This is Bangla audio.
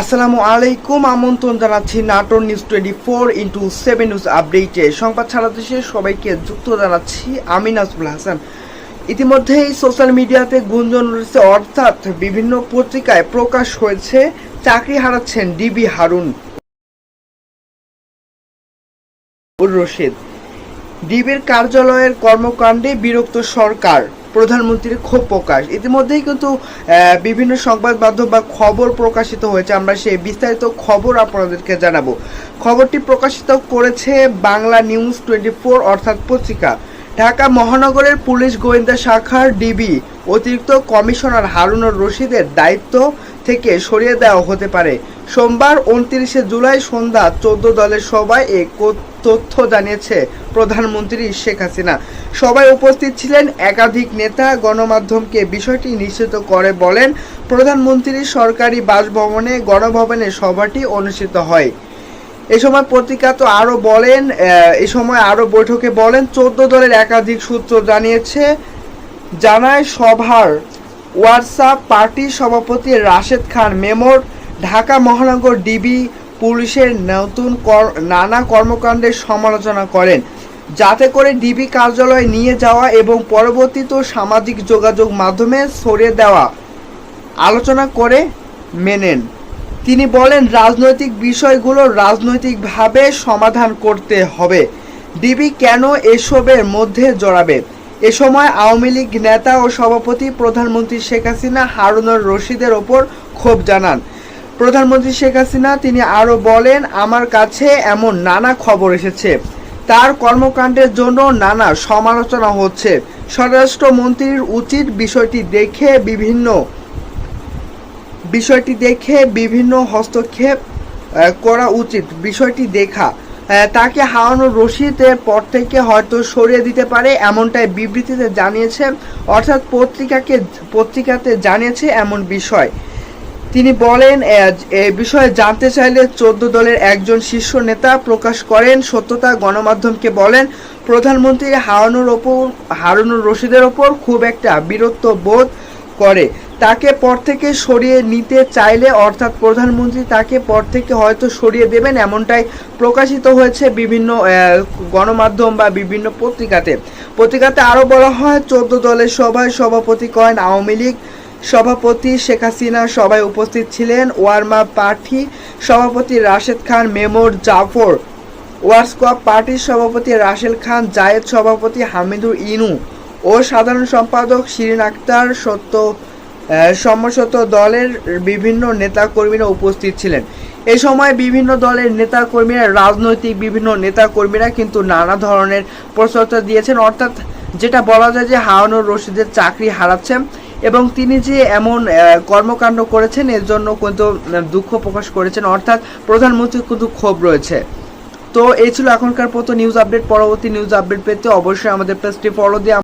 আসসালামু আলাইকুম, আমন্ত্রণ জানাচ্ছি Natore news twenty four into seven news আপডেটে সংবাদ ছাড়া দেশে সবাইকে যুক্ত জানাচ্ছি আমি নাজবুল হাসান। ইতিমধ্যেই সোশ্যাল মিডিয়াতে গুঞ্জন রয়েছে অর্থাৎ বিভিন্ন পত্রিকায় প্রকাশ হয়েছে, চাকরি হারাচ্ছেন ডিবি হারুন। রশিদ। ডিবির কার্যালয়ের কর্মকাণ্ডে বিরক্ত সরকার। প্রধানমন্ত্রীর ক্ষোভ প্রকাশ। ইতিমধ্যেই কিন্তু বিভিন্ন সংবাদ মাধ্যম বা খবর প্রকাশিত হয়েছে। আমরা সেই বিস্তারিত খবর আপনাদেরকে জানাব। খবরটি প্রকাশিত করেছে বাংলা নিউজ টোয়েন্টি ফোর, অর্থাৎ পত্রিকা। ঢাকা মহানগরের পুলিশ গোয়েন্দা শাখার ডিবি, অতিরিক্ত কমিশনার হারুনুর রশিদের দায়িত্ব থেকে সরিয়ে দেওয়া হতে পারে। সোমবার উনত্রিশে জুলাই সন্ধ্যা চোদ্দ দলের সবাই এ তথ্য জানিয়েছে প্রধানমন্ত্রী শেখ হাসিনা। সবাই উপস্থিত ছিলেন একাধিক নেতা গণমাধ্যমকে বিষয়টি নিশ্চিত করে বলেন, প্রধানমন্ত্রী সরকারি বাসভবনে গণভবনে সভাটি অনুষ্ঠিত হয়। এই সময় পত্রিকা তো আরও বলেন এই সময় আরও বৈঠকে বলেন, চোদ্দ দলের একাধিক সূত্র জানিয়েছে, জানায় সভার হোয়াটসঅ্যাপ পার্টির সভাপতি রাশেদ খান মেমর, ঢাকা মহানগর ডিবি পুলিশের নতুন নানা কর্মকাণ্ডের সমালোচনা করেন। যাতে করে ডিবি কার্যালয়ে নিয়ে যাওয়া এবং পরবর্তীত সামাজিক যোগাযোগ মাধ্যমে সরিয়ে দেওয়া আলোচনা করে মেনেন। তিনি বলেন, রাজনৈতিক বিষয়গুলো রাজনৈতিকভাবে সমাধান করতে হবে। ডিবি কেন এসবের মধ্যে জড়াবে? এ সময় আওয়ামী লীগ নেতা ও সভাপতি প্রধানমন্ত্রী শেখ হাসিনা, হারুনুর রশিদের ওপর ক্ষোভ জানান। প্রধানমন্ত্রী শেখ হাসিনা, তিনি আরও বলেন, আমার কাছে এমন নানা খবর এসেছে। তার কর্মকাণ্ডের জন্য নানা সমালোচনা হচ্ছে। স্বরাষ্ট্রমন্ত্রীর উচিত বিষয়টি দেখে বিভিন্ন, বিষয়টি দেখে বিভিন্ন হস্তক্ষেপ করা উচিত। বিষয়টি দেখা। তাকে হারানোর রশিদের পর থেকে হয়তো সরিয়ে দিতে পারে, এমনটাই বিবৃতিতে জানিয়েছে, অর্থাৎ পত্রিকাকে, পত্রিকাতে জানিয়েছে এমন বিষয়। তিনি বলেন, এ বিষয়ে জানতে চাইলে চোদ্দ দলের একজন শীর্ষ নেতা প্রকাশ করেন। সত্যতা গণমাধ্যমকে বলেন, প্রধানমন্ত্রী হারানোর ওপর, হারুনুর রশিদের ওপর খুব একটা বীরত্ব বোধ করে। তাকে পর থেকে সরিয়ে নিতে চাইলে, অর্থাৎ প্রধানমন্ত্রী তাকে পর থেকে হয়তো সরিয়ে দেবেন এমনটাই প্রকাশিত হয়েছে বিভিন্ন গণমাধ্যম বা বিভিন্ন পত্রিকাতে। পত্রিকাতে আরও বলা হয়, চোদ্দ দলের সভায় সভাপতি করেন আওয়ামী লীগ। সভাপতি শেখ হাসিনা সবাই উপস্থিত ছিলেন। ওয়ার্মা পার্টি সভাপতি রাশেদ খান, মেমর জাফর। ওয়ার্সকপ পার্টির সভাপতি রাশেল খান, জায়েদ সভাপতি হামিদুর ইনু। ও সাধারণ সম্পাদক শিরিন আক্তার, সত্য আহ, সমসত দলের বিভিন্ন নেতাকর্মীরা উপস্থিত ছিলেন। এ সময় বিভিন্ন দলের নেতাকর্মীরা রাজনৈতিক বিভিন্ন নেতাকর্মীরা কিন্তু নানা ধরনের প্রশ্নতা দিয়েছেন। অর্থাৎ যেটা বলা যায় যে হাওয়ানুর রশিদের চাকরি হারাচ্ছেন এবং তিনি যে এমন কর্মকাণ্ড করেছেন এর জন্য কিন্তু দুঃখ প্রকাশ করেছেন। অর্থাৎ প্রধানমন্ত্রীর কিন্তু ক্ষোভ রয়েছে। তো এই ছিল এখনকার মতো নিউজ আপডেট পরবর্তী নিউজ আপডেট পেতে অবশ্যই আমাদের পেজটি ফলো দিয়ে